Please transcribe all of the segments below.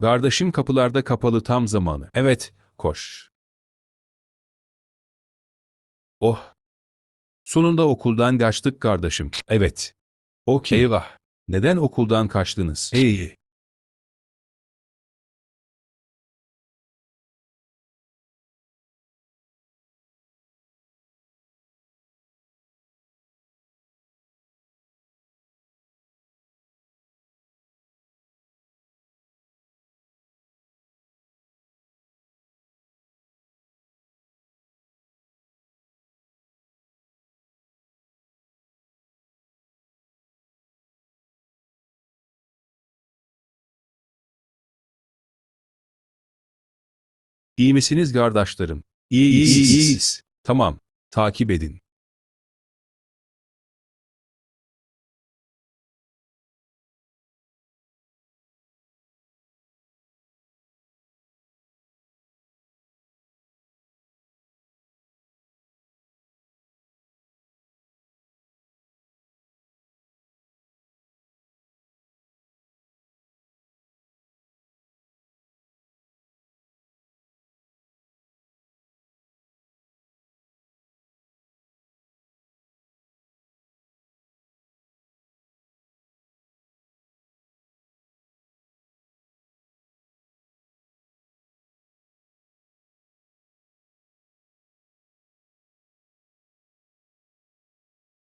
Kardeşim kapılarda kapalı tam zamanı. Evet, koş. Oh. Sonunda okuldan kaçtık kardeşim. Evet. Okey. Eyvah. Neden okuldan kaçtınız? Hey. İyi misiniz kardeşlerim? İyiyiz. İyiyiz. iyiyiz. Tamam. Takip edin.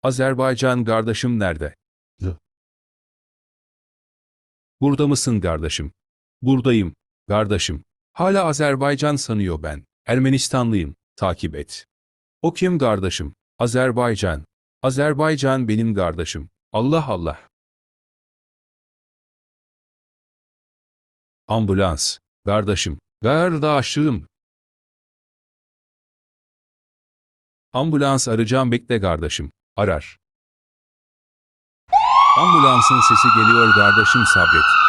Azerbaycan kardeşim nerede? Hı. Burada mısın kardeşim? Buradayım, kardeşim. Hala Azerbaycan sanıyor ben. Ermenistanlıyım, takip et. O kim kardeşim? Azerbaycan. Azerbaycan benim kardeşim. Allah Allah. Ambulans. Kardeşim. Kardeşim. Ambulans arayacağım bekle kardeşim. Arar. Ambulansın sesi geliyor kardeşim sabret.